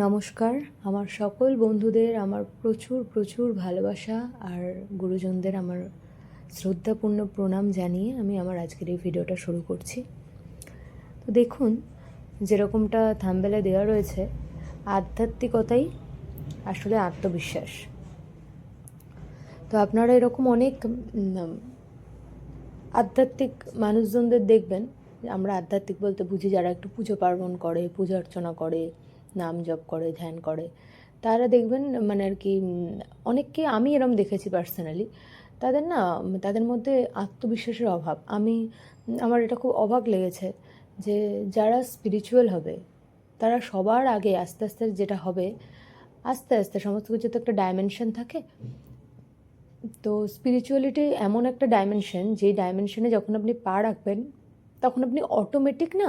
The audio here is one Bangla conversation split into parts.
নমস্কার। আমার সকল বন্ধুদের আমার প্রচুর প্রচুর ভালোবাসা আর গুরুজনদের আমার শ্রদ্ধাপূর্ণ প্রণাম জানিয়ে আমি আমার আজকের এই ভিডিওটা শুরু করছি। তো দেখুন, যেরকমটা থাম্বেলে দেওয়া রয়েছে, আধ্যাত্মিকতাই আসলে আত্মবিশ্বাস। তো আপনারা এরকম অনেক আধ্যাত্মিক মানুষজনদের দেখবেন, আমরা আধ্যাত্মিক বলতে বুঝি যারা একটু পুজো পার্বণ করে, পূজা অর্চনা করে নাম জপ করে, ধ্যান করে। তারা দেখবেন মানে আর কি অনেককে আমি এরম দেখেছি পার্সোনালি তাদের না, তাদের মধ্যে আত্মবিশ্বাসের অভাব। আমি, আমার এটা খুব অবাক লেগেছে যে যারা স্পিরিচুয়াল হবে, তারা সবার আগে আস্তে আস্তে যেটা হবে, আস্তে আস্তে সমস্ত কিছু তো একটা ডাইমেনশন থাকে। তো স্পিরিচুয়ালিটি এমন একটা ডাইমেনশন যেই ডাইমেনশনে যখন আপনি পা রাখবেন, তখন আপনি অটোমেটিক না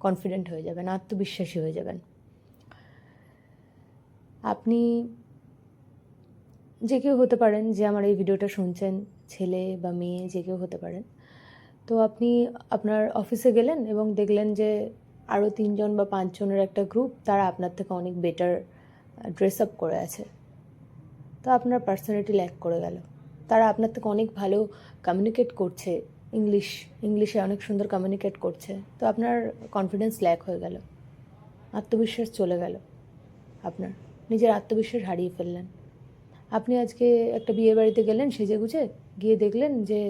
কনফিডেন্ট হয়ে যাবেন, আত্মবিশ্বাসী হয়ে যাবেন। আপনি যে কেউ হতে পারেন যে আমার এই ভিডিওটা শুনছেন, ছেলে বা মেয়ে যে কেউ হতে পারেন। তো আপনি আপনার অফিসে গেলেন এবং দেখলেন যে আরও তিনজন বা পাঁচজনের একটা গ্রুপ তারা আপনার থেকে অনেক বেটার ড্রেস আপ করে আছে। তো আপনার পার্সোনালিটি ল্যাক করে গেল। তারা আপনার থেকে অনেক ভালো কমিউনিকেট করছে ইংলিশ ইংলিশে অনেক সুন্দর কমিউনিকেট করছে। তো আপনার কনফিডেন্স ল্যাক হয়ে গেল। আত্মবিশ্বাস চলে গেল আপনার। নিজের আত্মবিশ্বাস হারিয়ে ফেললেন। আপনি আজকে একটা বিয়ে বাড়িতে গেলেন, সেজে গুজে গিয়ে দেখলেন যে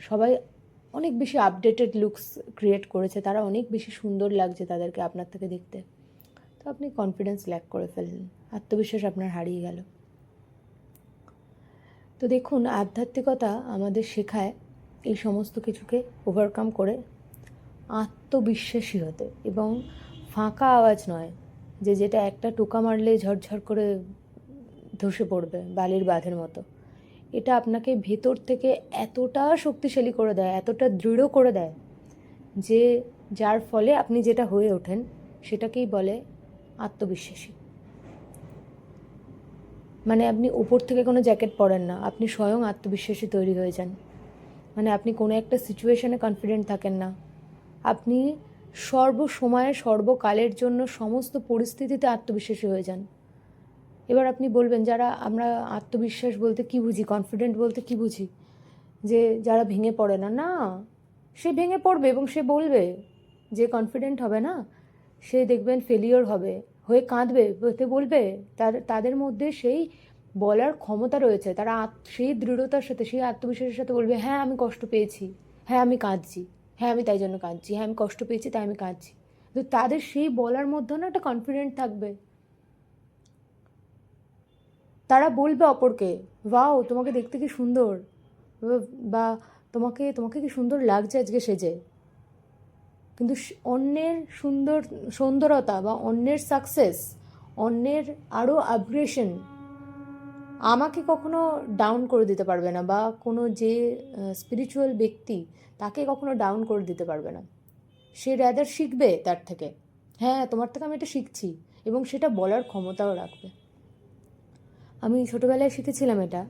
সবাই অনেক বেশি আপডেটেড লুকস ক্রিয়েট করেছে, তারা অনেক বেশি সুন্দর লাগছে তাদেরকে আপনার থেকে দেখতে। তো আপনি কনফিডেন্স ল্যাক করে ফেললেন, আত্মবিশ্বাস আপনার হারিয়ে গেল। তো দেখুন, আধ্যাত্মিকতা আমাদের শেখায় এই সমস্ত কিছুকে ওভারকাম করে আত্মবিশ্বাসী হতে এবং ফাঁকা আওয়াজ নয় যে যেটা একটা টোকা মারলে ঝরঝর করে ধসে পড়বে বালির বাঁধের মতো। এটা আপনাকে ভেতর থেকে এতটা শক্তিশালী করে দেয়, এতটা দৃঢ় করে দেয় যে যার ফলে আপনি যেটা হয়ে ওঠেন সেটাকেই বলে আত্মবিশ্বাসী। মানে আপনি উপর থেকে কোনো জ্যাকেট পরেন না, আপনি স্বয়ং আত্মবিশ্বাসী তৈরি হয়ে যান। মানে আপনি কোনো একটা সিচুয়েশনে কনফিডেন্ট থাকেন না। আপনি সর্বসময়ে, সর্বকালের জন্য সমস্ত পরিস্থিতিতে আত্মবিশ্বাসী হয়ে যান। এবার আপনি বলবেন, যারা আমরা আত্মবিশ্বাস বলতে কি বুঝি কনফিডেন্ট বলতে কি বুঝি? যে যারা ভেঙে পড়ে না না, সে ভেঙে পড়বে এবং সে বলবে, যে কনফিডেন্ট হবে না, সে দেখবেন ফেলিওর হবে, হয়ে কাঁদবে, হতে বলবে, তার, তাদের মধ্যে সেই বলার ক্ষমতা রয়েছে, তারা সেই দৃঢ়তার সাথে, সেই আত্মবিশ্বাসের সাথে বলবে হ্যাঁ আমি কষ্ট পেয়েছি হ্যাঁ আমি কাঁদছি। হ্যাঁ আমি তাই জন্য কাঁদছি। হ্যাঁ আমি কষ্ট পেয়েছি, তাই আমি কাঁদছি। তো তাদের সেই বলার মধ্যে না একটা কনফিডেন্ট থাকবে। তারা বলবে অপরকে ওয়াও তোমাকে দেখতে কি সুন্দর? বা- তোমাকে তোমাকে কি সুন্দর লাগছে আজকে সেজে? কিন্তু অন্যের সুন্দর, সুন্দরতা বা অন্যের সাকসেস অন্যের আরও আপগ্রেশন আমাকে কখনো ডাউন করে দিতে পারবে না বা কোনো যে স্পিরিচুয়াল ব্যক্তি তাকে কখনো ডাউন করে দিতে পারবে না। সে র্যাদার শিখবে তার থেকে। হ্যাঁ তোমার থেকে আমি এটা শিখছি এবং সেটা বলার ক্ষমতাও রাখবে। আমি ছোটোবেলায় শিখেছিলাম এটা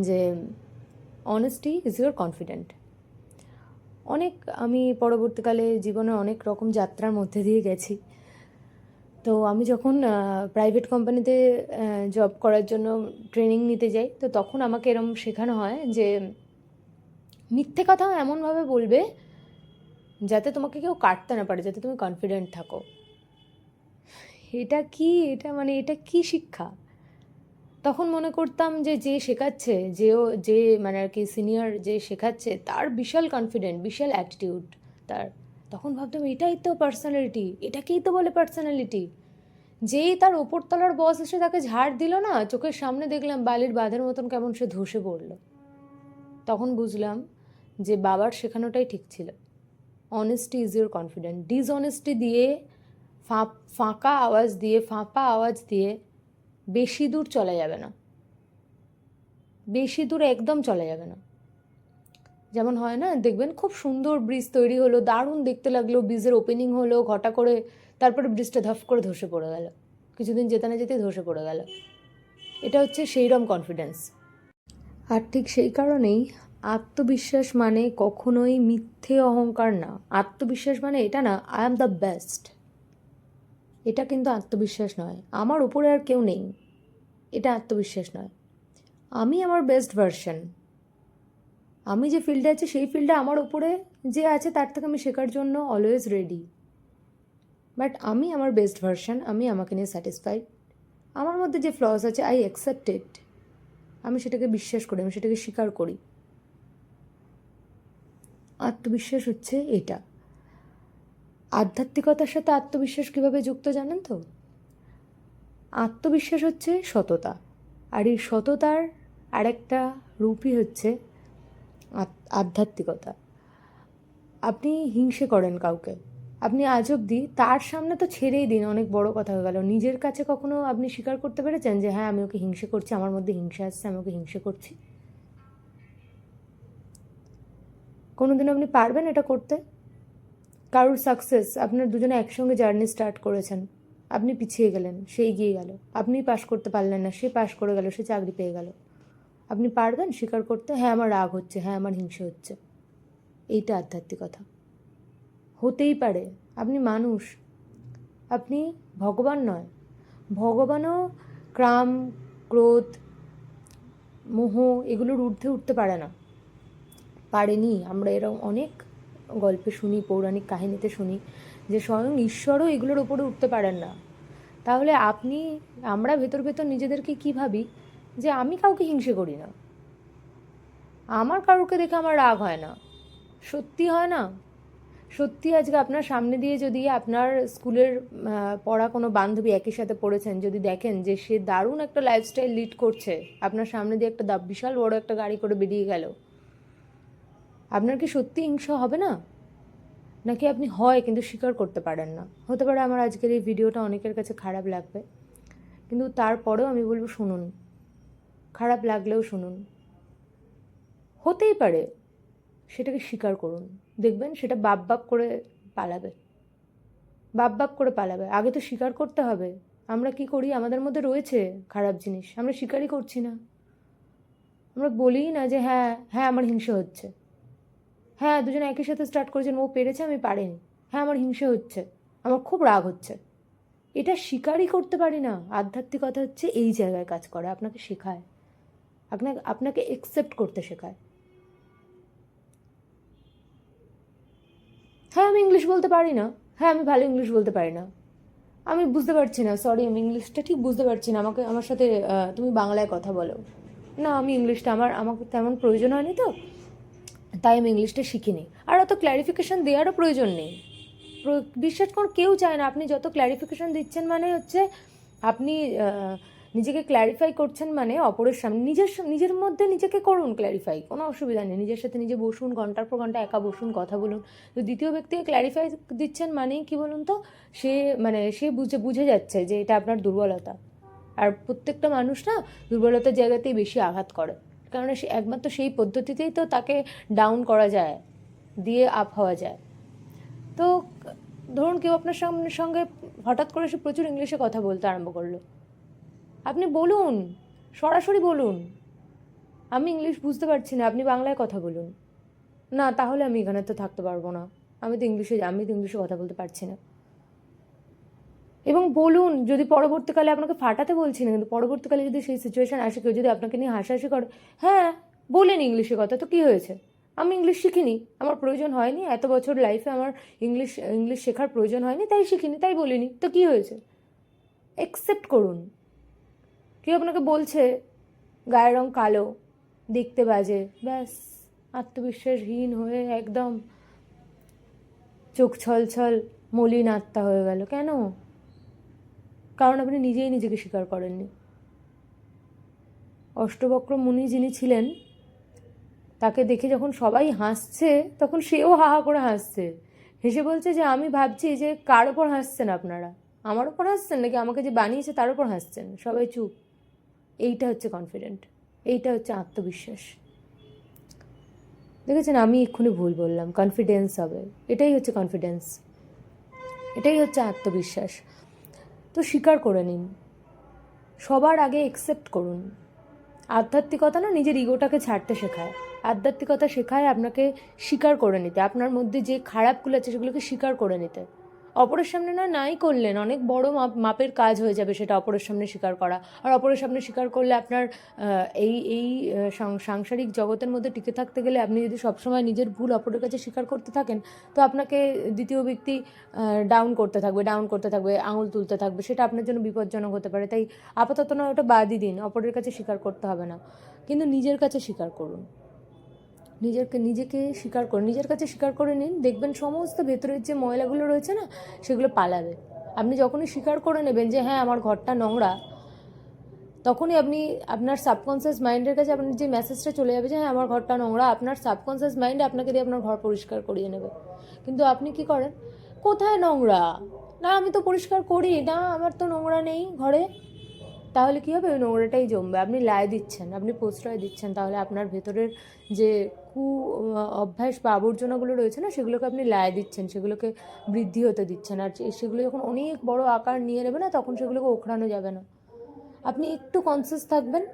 যে অনেস্টি ইজ ইউর কনফিডেন্ট অনেক আমি পরবর্তীকালে জীবনে অনেক রকম যাত্রার মধ্যে দিয়ে গেছি। তো আমি যখন প্রাইভেট কোম্পানিতে জব করার জন্য ট্রেনিং নিতে যাই, তো তখন আমাকে এরম শেখানো হয় যে, মিথ্যে কথা এমনভাবে বলবে যাতে তোমাকে কেউ কাটতে না পারে, যাতে তুমি কনফিডেন্ট থাকো। এটা কি? এটা মানে এটা কি শিক্ষা? তখন মনে করতাম যে যে শেখাচ্ছে যে ও যে মানে আর কি সিনিয়র যে শেখাচ্ছে, তার বিশাল কনফিডেন্ট বিশাল অ্যাটিটিউড তার। তখন ভাবতাম এটাই তো পার্সোনালিটি এটাকেই তো বলে পার্সোনালিটি যেই তার ওপরতলার বস এসে তাকে ঝাড় দিল না, চোখের সামনে দেখলাম বালির বাঁধের মতন কেমন সে ধসে পড়ল। তখন বুঝলাম যে বাবার শেখানোটাই ঠিক ছিল। Honesty is your confident dishonesty দিয়ে ফাঁকা আওয়াজ দিয়ে, ফাঁপা আওয়াজ দিয়ে বেশি দূর চলা যাবে না। বেশি দূর একদম চলা যাবে না। যেমন হয় না, দেখবেন খুব সুন্দর ব্রিজ তৈরি হলো, দারুণ দেখতে লাগল ব্রিজের ওপেনিং হলো, ঘটা করে তারপরে ব্রিজটা ধপ করে ধসে পড়ে গেল। কিছুদিন যেতে না যেতে ধসে পড়ে গেল। এটা হচ্ছে সেইরকম কনফিডেন্স আর ঠিক সেই কারণেই আত্মবিশ্বাস মানে কখনোই মিথ্যে অহংকার না। আত্মবিশ্বাস মানে এটা না আই এম দ্য বেস্ট এটা কিন্তু আত্মবিশ্বাস নয়। আমার উপরে আর কেউ নেই। এটা আত্মবিশ্বাস নয়। আমি আমার বেস্ট ভার্সন আমি যে ফিল্ডে আছি, সেই ফিল্ডে আমার উপরে যে আছে, তার থেকে আমি শেখার জন্য অলওয়েজ রেডি বাট আমি আমার বেস্ট ভার্সন আমি আমাকে নিয়ে স্যাটিসফাইড আমার মধ্যে যে ফ্লস আছে আই অ্যাকসেপ্টেড আমি সেটাকে বিশ্বাস করি, আমি সেটাকে স্বীকার করি। আত্মবিশ্বাস হচ্ছে এটা। আধ্যাত্মিকতার সাথে আত্মবিশ্বাস কীভাবে যুক্ত জানেন তো? আত্মবিশ্বাস হচ্ছে সততা। আর এই সততার আরেকটা রূপই হচ্ছে আধ্যাত্মিকতা। আপনি হিংসে করেন কাউকে। আপনি আজ অব্দি তার সামনে তো ছেড়েই দিন, অনেক বড় কথা হয়ে গেল। নিজের কাছে কখনো আপনি স্বীকার করতে পেরেছেন যে হ্যাঁ আমি ওকে হিংসে করছি, আমার মধ্যে হিংসা আসছে, আমি ওকে হিংসে করছি কোনোদিন আপনি পারবেন এটা করতে? কারোর সাকসেস আপনার দুজনে একসঙ্গে জার্নি স্টার্ট করেছেন। আপনি পিছিয়ে গেলেন, সে এগিয়ে গেল। আপনি পাশ করতে পারলেন না, সে পাশ করে গেল, সে চাকরি পেয়ে গেল। আপনি পারবেন স্বীকার করতে হ্যাঁ আমার রাগ হচ্ছে হ্যাঁ আমার হিংসে হচ্ছে। এইটা আধ্যাত্মিকতা হতেই পারে, আপনি মানুষ, আপনি ভগবান নয়, ভগবানও ক্রাম, ক্রোধ, মোহ এগুলোর ঊর্ধ্বে উঠতে পারে না। পারেনি, আমরা এরকম অনেক গল্পে শুনি, পৌরাণিক কাহিনীতে শুনি, যে স্বয়ং ঈশ্বরও এগুলোর উপরে উঠতে পারেন না। তাহলে আপনি, আমরা ভেতর ভেতর নিজেদেরকে কী ভাবি? যে আমি কাউকে হিংসে করি না। আমার কারোকে দেখে আমার রাগ হয় না। সত্যি হয় না? সত্যি আজকে আপনার সামনে দিয়ে যদি আপনার স্কুলের পড়া কোনো বান্ধবী একই সাথে পড়েছেন, যদি দেখেন যে সে দারুণ একটা লাইফস্টাইল লিড করছে, আপনার সামনে দিয়ে একটা বিশাল বড় একটা গাড়ি করে বেরিয়ে গেল, আপনার কি সত্যি হিংসা হবে না? নাকি আপনি হয় কিন্তু স্বীকার করতে পারেন না? হতে পারে আমার আজকের এই ভিডিওটা অনেকের কাছে খারাপ লাগবে। কিন্তু তারপরেও আমি বলব শুনুন। খারাপ লাগলেও শুনুন। হতেই পারে সেটাকে স্বীকার করুন। দেখবেন সেটা বাপ বাপ করে পালাবে। বাপ বাপ করে পালাবে। আগে তো স্বীকার করতে হবে। আমরা কি করি? আমাদের মধ্যে রয়েছে খারাপ জিনিস। আমরা স্বীকারই করছি না। আমরা বলিই না যে হ্যাঁ হ্যাঁ আমার হিংসে হচ্ছে। হ্যাঁ দুজন একই সাথে স্টার্ট করেছেন, ও পেরেছে, আমি পারিনি। হ্যাঁ আমার হিংসে হচ্ছে। আমার খুব রাগ হচ্ছে। এটা স্বীকারই করতে পারি না। আধ্যাত্মিকতা হচ্ছে এই জায়গায় কাজ করে, আপনাকে শেখায়। আপনাকে আপনাকে একসেপ্ট করতে শেখায়। হ্যাঁ আমি ইংলিশ বলতে পারি না। হ্যাঁ আমি ভালো ইংলিশ বলতে পারি না। আমি বুঝতে পারছি না সরি আমি ইংলিশটা ঠিক বুঝতে পারছি না। আমাকে, আমার সাথে তুমি বাংলায় কথা বলো। না, আমি ইংলিশটা আমার, আমাকে তেমন প্রয়োজন হয়নি তো। তাই আমি ইংলিশটা শিখিনি। আর অত ক্ল্যারিফিকেশন দেওয়ারও প্রয়োজন নেই। বিশ্বাস করুন কেউ চায় না। আপনি যত ক্ল্যারিফিকেশন দিচ্ছেন মানে হচ্ছে, আপনি নিজেকে ক্ল্যারিফাই করছেন মানে অপরের সামনে, নিজের নিজের মধ্যে নিজেকে করুন ক্ল্যারিফাই কোনো অসুবিধা নেই। নিজের সাথে নিজে বসুন, ঘণ্টার পর ঘণ্টা একা বসুন, কথা বলুন। তো দ্বিতীয় ব্যক্তিকে ক্ল্যারিফাই দিচ্ছেন মানেই কি বলুন তো? সে মানে সে বুঝে বুঝে যাচ্ছে যে এটা আপনার দুর্বলতা। আর প্রত্যেকটা মানুষ না দুর্বলতার জায়গাতেই বেশি আঘাত করে। কারণ সে একমাত্র সেই পদ্ধতিতেই তো তাকে ডাউন করা যায়, দিয়ে আপ হওয়া যায়। তো ধরুন কেউ আপনার সামনে সঙ্গে হঠাৎ করে সে প্রচুর ইংলিশে কথা বলতে আরম্ভ করল। আপনি বলুন, সরাসরি বলুন। আমি ইংলিশ বুঝতে পারছি না, আপনি বাংলায় কথা বলুন। না, তাহলে আমি এখানে তো থাকতে পারব না। আমি তো ইংলিশে, আমি তো ইংলিশে কথা বলতে পারছি না। এবং বলুন, যদি পরবর্তীকালে আপনাকে ফাটাতে বলছি না, কিন্তু পরবর্তীকালে যদি সেই সিচুয়েশান আসে, কেউ যদি আপনাকে নিয়ে হাসাহাসি করে হ্যাঁ বলেন ইংলিশে কথা, তো কী হয়েছে? আমি ইংলিশ শিখিনি, আমার প্রয়োজন হয়নি, এত বছর লাইফে আমার ইংলিশ ইংলিশ শেখার প্রয়োজন হয়নি, তাই শিখিনি, তাই বলিনি, তো কী হয়েছে? অ্যাকসেপ্ট করুন। কেউ আপনাকে বলছে, গায়ের রং কালো, দেখতে বাজে। ব্যাস, আত্মবিশ্বাসহীন হয়ে একদম চোখ ছল ছল মলিন আত্মা হয়ে গেল। কেন? কারণ আপনি নিজেই নিজেকে স্বীকার করেননি। অষ্টবক্র মুনি যিনি ছিলেন, তাকে দেখে যখন সবাই হাসছে, তখন সেও হাহা করে হাসছে। হেসে বলছে যে, আমি ভাবছি যে, কার ওপর হাসছেন আপনারা? আমার ওপর হাসছেন নাকি আমাকে যে বানিয়েছে তার ওপর হাসছেন? সবাই চুপ। এইটা হচ্ছে কনফিডেন্ট এইটা হচ্ছে আত্মবিশ্বাস। দেখেছেন, আমি এক্ষুনি ভুল বললাম কনফিডেন্স হবে, এটাই হচ্ছে কনফিডেন্স এটাই হচ্ছে আত্মবিশ্বাস। তো স্বীকার করে নিন, সবার আগে একসেপ্ট করুন। আধ্যাত্মিকতা না, নিজের ইগোটাকে ছাড়তে শেখায়। আধ্যাত্মিকতা শেখায় আপনাকে স্বীকার করে নিতে, আপনার মধ্যে যে খারাপগুলো আছে সেগুলোকে স্বীকার করে নিতে। অপরের সামনে না নাই করলেন, অনেক বড় মাপ, মাপের কাজ হয়ে যাবে সেটা অপরের সামনে স্বীকার করা। আর অপরের সামনে স্বীকার করলে আপনার এই এই সাংসারিক জগতের মধ্যে টিকে থাকতে গেলে আপনি যদি সবসময় নিজের ভুল অপরের কাছে স্বীকার করতে থাকেন, তো আপনাকে দ্বিতীয় ব্যক্তি ডাউন করতে থাকবে ডাউন করতে থাকবে, আঙুল তুলতে থাকবে, সেটা আপনার জন্য বিপজ্জনক হতে পারে। তাই আপাতত না, ওটা বাদই দিন, অপরের কাছে স্বীকার করতে হবে না। কিন্তু নিজের কাছে স্বীকার করুন। নিজেকে নিজেকে স্বীকার করে, নিজের কাছে স্বীকার করে নিন। দেখবেন সমস্ত ভেতরের যে ময়লাগুলো রয়েছে না, সেগুলো পালাবে। আপনি যখনই স্বীকার করে নেবেন যে হ্যাঁ আমার ঘরটা নোংরা, তখনই আপনি আপনার সাবকনসিয়াস মাইন্ডের কাছে আপনার যে মেসেজটা চলে যাবে যে হ্যাঁ আমার ঘরটা নোংরা, আপনার সাবকনসিয়াস মাইন্ড আপনাকে দিয়ে আপনার ঘর পরিষ্কার করিয়ে নেবে। কিন্তু আপনি কি করেন? কোথায় নোংরা? না, আমি তো পরিষ্কার করি। না, আমার তো নোংরা নেই ঘরে। তাহলে কী হবে? ওই নোংরাটাই জমবে। আপনি লাই দিচ্ছেন, আপনি প্রশ্রয় দিচ্ছেন, তাহলে আপনার ভেতরের যে কু অভ্যাস বা আবর্জনাগুলো রয়েছে না, সেগুলোকে আপনি লাই দিচ্ছেন, সেগুলোকে বৃদ্ধি হতে দিচ্ছেন। আর সেগুলো যখন অনেক বড় আকার নিয়ে নেবে না, তখন সেগুলোকে ওখড়ানো যাবে না। আপনি একটু কনসিয়াস থাকবেন,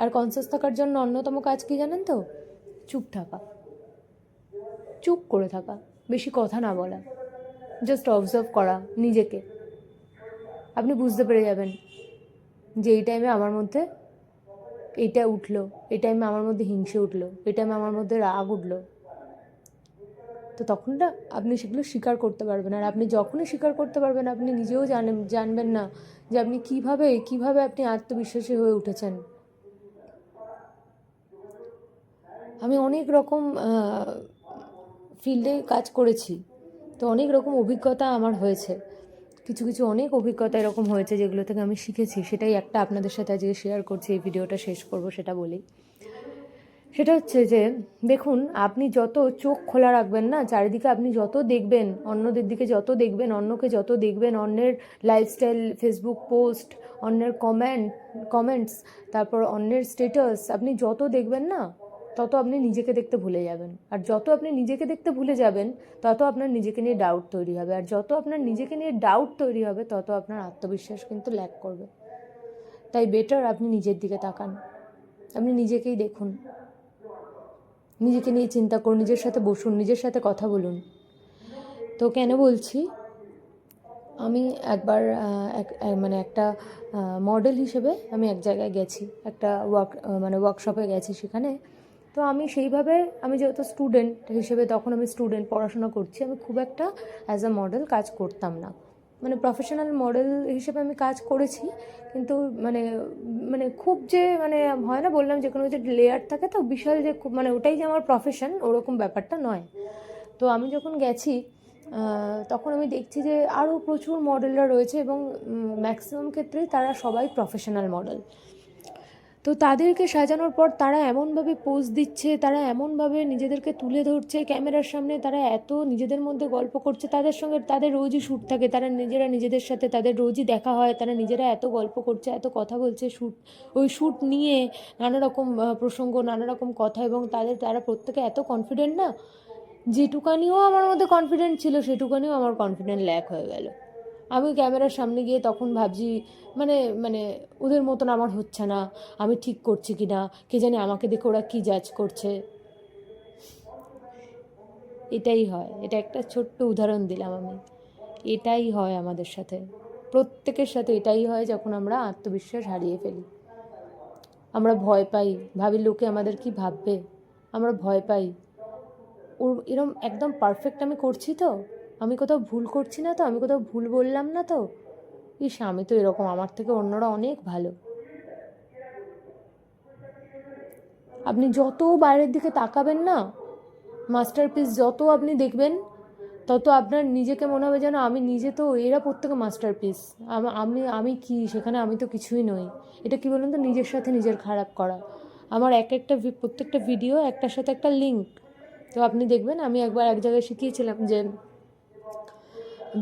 আর কনসিয়াস থাকার জন্য অন্যতম কাজ কি জানেন তো? চুপ থাকা। চুপ করে থাকা, বেশি কথা না বলা। জাস্ট অবজার্ভ করা নিজেকে। আপনি বুঝতে পেরে যাবেন যে এই টাইমে আমার মধ্যে এইটা উঠল, এই টাইমে আমার মধ্যে হিংসে উঠল, এই টাইমে আমার মধ্যে রাগ উঠল। তো তখন না আপনি সেগুলো স্বীকার করতে পারবেন। আর আপনি যখনই স্বীকার করতে পারবেন, আপনি নিজেও জানেন, জানবেন না যে আপনি কীভাবে কীভাবে আপনি আত্মবিশ্বাসী হয়ে উঠেছেন। আমি অনেক রকম ফিল্ডে কাজ করেছি, তো অনেক রকম অভিজ্ঞতা আমার হয়েছে। কিছু কিছু অনেক অভিজ্ঞতা এরকম হয়েছে যেগুলো থেকে আমি শিখেছি। সেটাই একটা আপনাদের সাথে আজকে শেয়ার করছি, এই ভিডিওটা শেষ করব সেটা বলি। সেটা হচ্ছে যে, দেখুন, আপনি যত চোখ খোলা রাখবেন না, চারিদিকে আপনি যত দেখবেন, অন্যদের দিকে যত দেখবেন, অন্যকে যত দেখবেন, অন্যের লাইফস্টাইল ফেসবুক পোস্ট অন্যের কমেন্ট কমেন্টস তারপর অন্যের স্টেটাস আপনি যত দেখবেন না তত আপনি নিজেকে দেখতে ভুলে যাবেন। আর যত আপনি নিজেকে দেখতে ভুলে যাবেন, তত আপনার নিজেকে নিয়ে ডাউট তৈরি হবে। আর যত আপনার নিজেকে নিয়ে ডাউট তৈরি হবে, তত আপনার আত্মবিশ্বাস কিন্তু ল্যাক করবে। তাই বেটার আপনি নিজের দিকে তাকান। আপনি নিজেকেই দেখুন। নিজেকে নিয়ে চিন্তা করুন, নিজের সাথে বসুন, নিজের সাথে কথা বলুন। তো কেন বলছি? আমি একবার এক মানে একটা মডেল হিসেবে আমি এক জায়গায় গেছি। একটা ওয়ার্ক মানে ওয়ার্কশপে গেছি সেখানে। তো আমি সেইভাবে, আমি যেহেতু স্টুডেন্ট হিসেবে তখন আমি স্টুডেন্ট পড়াশোনা করছি, আমি খুব একটা অ্যাজ আ মডেল কাজ করতাম না। মানে প্রফেশনাল মডেল হিসেবে আমি কাজ করেছি, কিন্তু মানে মানে খুব যে মানে হয় না বললাম যে কোনো যে লেয়ার থাকে তো বিশাল যে খুব মানে ওটাই যে আমার প্রফেশন ওরকম ব্যাপারটা নয়। তো আমি যখন গেছি তখন আমি দেখছি যে আরও প্রচুর মডেলরা রয়েছে এবং ম্যাক্সিমাম ক্ষেত্রেই তারা সবাই প্রফেশনাল মডেল তো তাদেরকে সাজানোর পর তারা এমনভাবে পোজ দিচ্ছে, তারা এমনভাবে নিজেদেরকে তুলে ধরছে, ক্যামেরার সামনে তারা এত নিজেদের মধ্যে গল্প করছে, তাদের সঙ্গে তাদের রোজই শ্যুট থাকে, তারা নিজেরা নিজেদের সাথে তাদের রোজই দেখা হয়, তারা নিজেরা এত গল্প করছে, এত কথা বলছে শ্যুট ওই শ্যুট নিয়ে নানা রকম প্রসঙ্গ নানা রকম কথা এবং তাদের, তারা প্রত্যেকে এত কনফিডেন্ট না, যেটুকানিও আমার মধ্যে কনফিডেন্ট ছিল, সেটুকানিও আমার কনফিডেন্ট ল্যাক হয়ে গেল। আমি ক্যামেরার সামনে গিয়ে তখন ভাবছি মানে মানে ওদের মতন আমার হচ্ছে না, আমি ঠিক করছি কি না, কে জানে আমাকে দেখে ওরা কী জাজ করছে। এটাই হয়, এটা একটা ছোট্ট উদাহরণ দিলাম আমি। এটাই হয় আমাদের সাথে। প্রত্যেকের সাথে এটাই হয় যখন আমরা আত্মবিশ্বাস হারিয়ে ফেলি। আমরা ভয় পাই, ভাবি লোকে আমাদের কি ভাববে, আমরা ভয় পাই। ওর, এরম একদম পারফেক্ট আমি করছি তো। আমি কোথাও ভুল করছি না তো? আমি কোথাও ভুল বললাম না তো? ইস, আমি তো এরকম। আমার থেকে অন্যরা অনেক ভালো। আপনি যত বাইরের দিকে তাকাবেন না, মাস্টারপিস যত আপনি দেখবেন, তত আপনার নিজেকে মনে হবে যেন আমি নিজে তো এরা প্রত্যেকে মাস্টারপিস। আমি আমি কি? সেখানে আমি তো কিছুই নই। এটা কি বলুন তো? নিজের সাথে নিজের খারাপ করা। আমার এক একটা প্রত্যেকটা ভিডিও একটার সাথে একটা লিঙ্ক তো আপনি দেখবেন, আমি একবার এক জায়গায় শিখিয়েছিলাম যে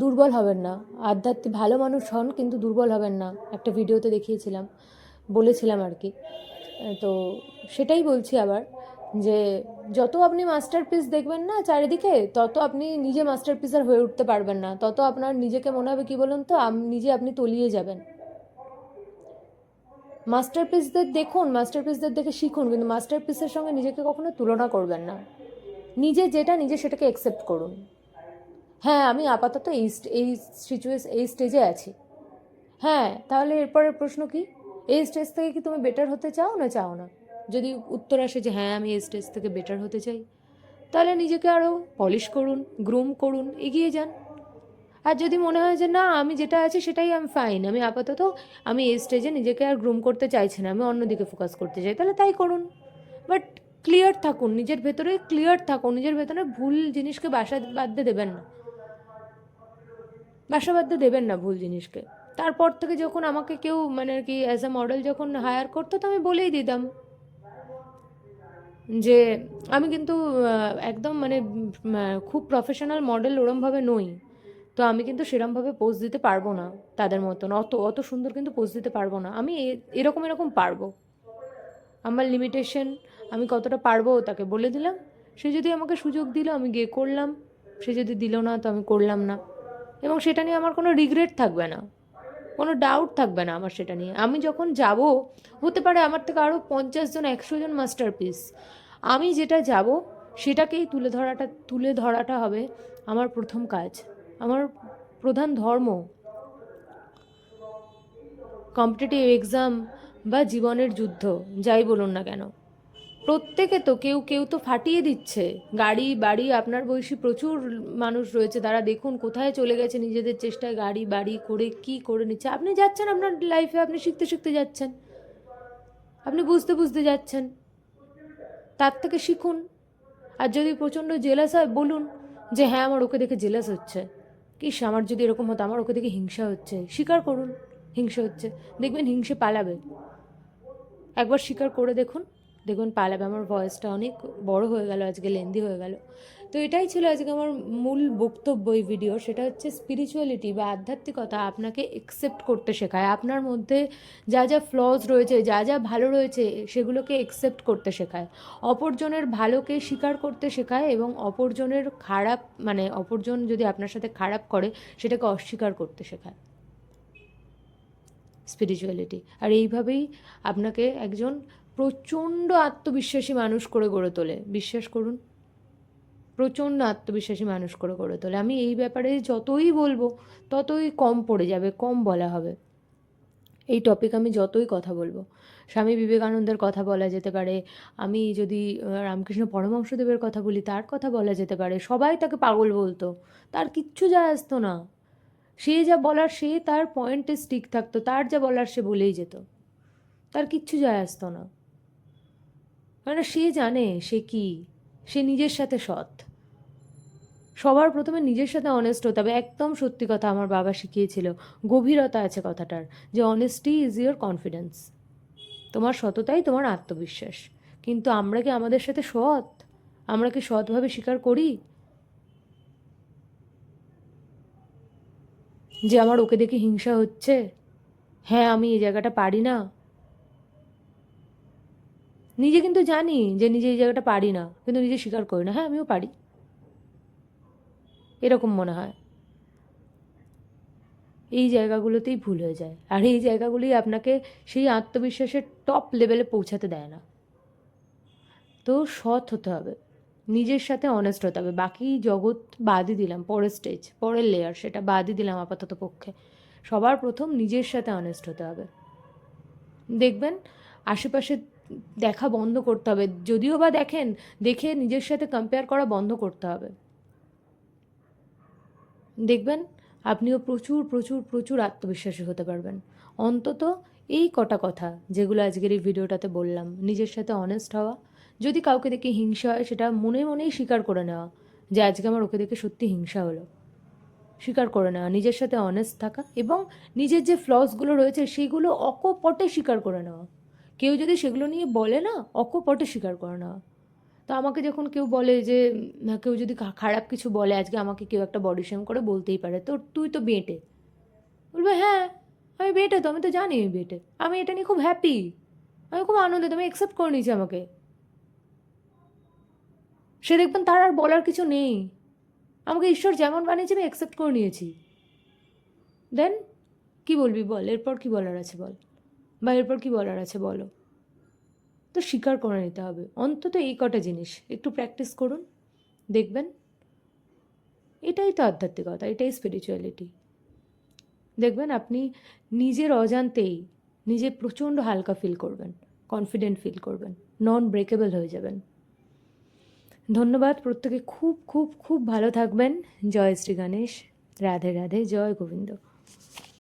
দুর্বল হবেন না। আধ্যাত্মিক, ভালো মানুষ হন কিন্তু দুর্বল হবেন না। একটা ভিডিওতে দেখিয়েছিলাম, বলেছিলাম আর কি। তো সেটাই বলছি আবার যে, যত আপনি মাস্টারপিস দেখবেন না চারিদিকে, তত আপনি নিজে মাস্টারপিস আর হয়ে উঠতে পারবেন না। তত আপনার নিজেকে মনে হবে কী বলুন তো নিজে আপনি তলিয়ে যাবেন। মাস্টারপিসদের দেখুন মাস্টারপিসদের দেখে শিখুন, কিন্তু মাস্টারপিসের সঙ্গে নিজেকে কখনো তুলনা করবেন না। নিজে যেটা, নিজে সেটাকে অ্যাকসেপ্ট করুন। হ্যাঁ আমি আপাতত এই এই সিচুয়েশন এই স্টেজে আছি। হ্যাঁ তাহলে এরপরের প্রশ্ন কি? এই স্টেজ থেকে কি তুমি বেটার হতে চাও না চাও না? যদি উত্তর আসে যে হ্যাঁ আমি এই স্টেজ থেকে বেটার হতে চাই, তাহলে নিজেকে আরও পলিশ করুন গ্রুম করুন, এগিয়ে যান। আর যদি মনে হয় যে না, আমি যেটা আছি সেটাই আমি ফাইন আমি আপাতত আমি এই স্টেজে নিজেকে আর গ্রুম করতে চাইছি না, আমি অন্যদিকে ফোকাস করতে চাই, তাহলে তাই করুন। বাট ক্লিয়ার থাকুন, নিজের ভেতরে ক্লিয়ার থাকুন, নিজের ভেতরে ভুল জিনিসকে বাসা বাঁধতে দেবেন না। বাসা বাঁধতে দেবেন না ভুল জিনিসকে। তারপর থেকে যখন আমাকে কেউ মানে কি অ্যাজ আ মডেল যখন হায়ার করতো, তো আমি বলেই দিতাম যে, আমি কিন্তু একদম মানে খুব প্রফেশনাল মডেল ওরমভাবে নই। তো আমি কিন্তু সেরমভাবে পোজ দিতে পারব না তাদের মতন। অত অত সুন্দর কিন্তু পোজ দিতে পারব না। আমি এ- এরকম এরকম পারব। আমার লিমিটেশন আমি কতটা পারব তাকে বলে দিলাম। সে যদি আমাকে সুযোগ দিল, আমি গিয়ে করলাম। সে যদি দিল না, তো আমি করলাম না। এবং সেটা নিয়ে আমার কোনো রিগ্রেট থাকবে না। কোনো ডাউট থাকবে না আমার সেটা নিয়ে। আমি যখন যাব, হতে পারে আমার থেকে আরও পঞ্চাশ জন, একশো জন মাস্টারপিস আমি যেটা যাব, সেটাকেই তুলে ধরাটা তুলে ধরাটা হবে আমার প্রথম কাজ। আমার প্রধান ধর্ম। কম্পিটিটিভ এক্সাম বা জীবনের যুদ্ধ, যাই বলুন না কেন। প্রত্যেকে তো কেউ কেউ তো ফাটিয়ে দিচ্ছে। গাড়ি, বাড়ি, আপনার বয়সী প্রচুর মানুষ রয়েছে, তারা দেখুন কোথায় চলে গেছে নিজেদের চেষ্টায়, গাড়ি, বাড়ি করে কি করে নিচ্ছে। আপনি যাচ্ছেন আপনার লাইফে আপনি শিখতে শিখতে যাচ্ছেন। আপনি বুঝতে বুঝতে যাচ্ছেন। তার থেকে শিখুন। আর যদি প্রচণ্ড জেলাস হয়, বলুন যে হ্যাঁ আমার ওকে দেখে জেলাস হচ্ছে। কিস আমার যদি এরকম হতো, আমার ওকে দেখে হিংসা হচ্ছে। স্বীকার করুন, হিংসা হচ্ছে। দেখবেন হিংসে পালাবে একবার স্বীকার করে দেখুন। দেখুন পালাবে, আমার ভয়েসটা অনেক বড় হয়ে গেল, আজকে লেন্দি হয়ে গেল। তো এটাই ছিল আজকে আমার মূল বক্তব্য এই ভিডিও সেটা হচ্ছে স্পিরিচুয়ালিটি বা আধ্যাত্মিকতা আপনাকে একসেপ্ট করতে শেখায়। আপনার মধ্যে যা যা ফ্লজ রয়েছে, যা যা ভালো রয়েছে, সেগুলোকে একসেপ্ট করতে শেখায়। অপরজনের ভালোকে স্বীকার করতে শেখায় এবং অপরজনের খারাপ মানে অপরজন যদি আপনার সাথে খারাপ করে, সেটাকে অস্বীকার করতে শেখায়। স্পিরিচুয়ালিটি আর এইভাবেই আপনাকে একজন প্রচণ্ড আত্মবিশ্বাসী মানুষ করে গড়ে তোলে। বিশ্বাস করুন। প্রচণ্ড আত্মবিশ্বাসী মানুষ করে গড়ে তোলে। আমি এই ব্যাপারে যতই বলব, ততই কম পড়ে যাবে, কম বলা হবে। এই টপিক আমি যতই কথা বলব। স্বামী বিবেকানন্দের কথা বলা যেতে পারে। আমি যদি রামকৃষ্ণ পরমহংসদেবের কথা বলি, তার কথা বলা যেতে পারে। সবাই তাকে পাগল বলতো। তার কিচ্ছু যায় আসতো না। সে যা বলার, সে তার পয়েন্টে স্টিক থাকতো। তার যা বলার, সে বলেই যেত। তার কিচ্ছু যায় আসতো না। কারণ সে জানে সে কি? সে নিজের সাথে সৎ। সবার প্রথমে নিজের সাথে অনেস্ট হতে হবে। একদম সত্যি কথা আমার বাবা শিখিয়েছিল। গভীরতা আছে কথাটার যে অনেস্টি ইজ ইয়োর কনফিডেন্স তোমার সততাই তোমার আত্মবিশ্বাস। কিন্তু আমরা কি আমাদের সাথে সৎ? আমরা কি সৎভাবে স্বীকার করি? যে আমার ওকে দেখে হিংসা হচ্ছে? হ্যাঁ আমি এই জায়গাটা পারি না। নিজে কিন্তু জানি যে নিজে এই জায়গাটা পারি না, কিন্তু নিজে স্বীকার করি না। হ্যাঁ আমিও পারি। এরকম মনে হয়। এই জায়গাগুলোতেই ভুল হয়ে যায়। আর এই জায়গাগুলোই আপনাকে সেই আত্মবিশ্বাসের টপ লেভেলে পৌঁছাতে দেয় না। তো সৎ হতে হবে। নিজের সাথে অনেস্ট হতে হবে। বাকি জগৎ বাদই দিলাম। পরের স্টেজ পরের লেয়ার সেটা বাদই দিলাম আপাতত পক্ষে। সবার প্রথম নিজের সাথে অনেস্ট হতে হবে। দেখবেন আশেপাশে দেখা বন্ধ করতে হবে। যদিও বা দেখেন, দেখে নিজের সাথে কম্পেয়ার করা বন্ধ করতে হবে। দেখবেন, আপনিও প্রচুর প্রচুর প্রচুর আত্মবিশ্বাসী হতে পারবেন। অন্তত এই কটা কথা যেগুলো আজকের এই ভিডিওটাতে বললাম, নিজের সাথে অনেস্ট হওয়া, যদি কাউকে দেখে হিংসা হয়, সেটা মনে মনেই স্বীকার করে নেওয়া, যে আজকে আমার ওকে দেখে সত্যি হিংসা হলো। স্বীকার করে নেওয়া, নিজের সাথে অনেস্ট থাকা এবং নিজের যে ফ্লসগুলো রয়েছে, সেগুলো অকপটে স্বীকার করে নেওয়া। কেউ যদি সেগুলো নিয়ে বলে না অকপটে স্বীকার করে না। তো আমাকে যখন কেউ বলে যে কেউ যদি খারাপ কিছু বলে, আজকে আমাকে কেউ একটা বডি শেম করে, বলতেই পারে। তো তুই তো বেঁটে। বলবে হ্যাঁ আমি বেটে তো, আমি তো জানি আমি বেটে। আমি এটা নিয়ে খুব হ্যাপি আমি খুব আনন্দিত আমি অ্যাকসেপ্ট করে নিয়েছি আমাকে। সে দেখবেন তার আর বলার কিছু নেই। আমাকে ঈশ্বর যেমন বানিয়েছে, আমি অ্যাকসেপ্ট করে নিয়েছি। দেন কি বলবি বল? এরপর কি বলার আছে বল? বা এরপর কি বলার আছে বলো? তো স্বীকার করে নিতে হবে। অন্তত এই কটা জিনিস, একটু প্র্যাকটিস করুন, দেখবেন। এটাই তো আধ্যাত্মিকতা, এটাই স্পিরিচুয়ালিটি দেখবেন আপনি নিজের অজান্তেই নিজে প্রচণ্ড হালকা ফিল করবেন কনফিডেন্ট ফিল করবেন নন ব্রেকেবল হয়ে যাবেন। ধন্যবাদ, প্রত্যেকে খুব খুব খুব ভালো থাকবেন। জয় শ্রী গণেশ। রাধে রাধে, জয় গোবিন্দ।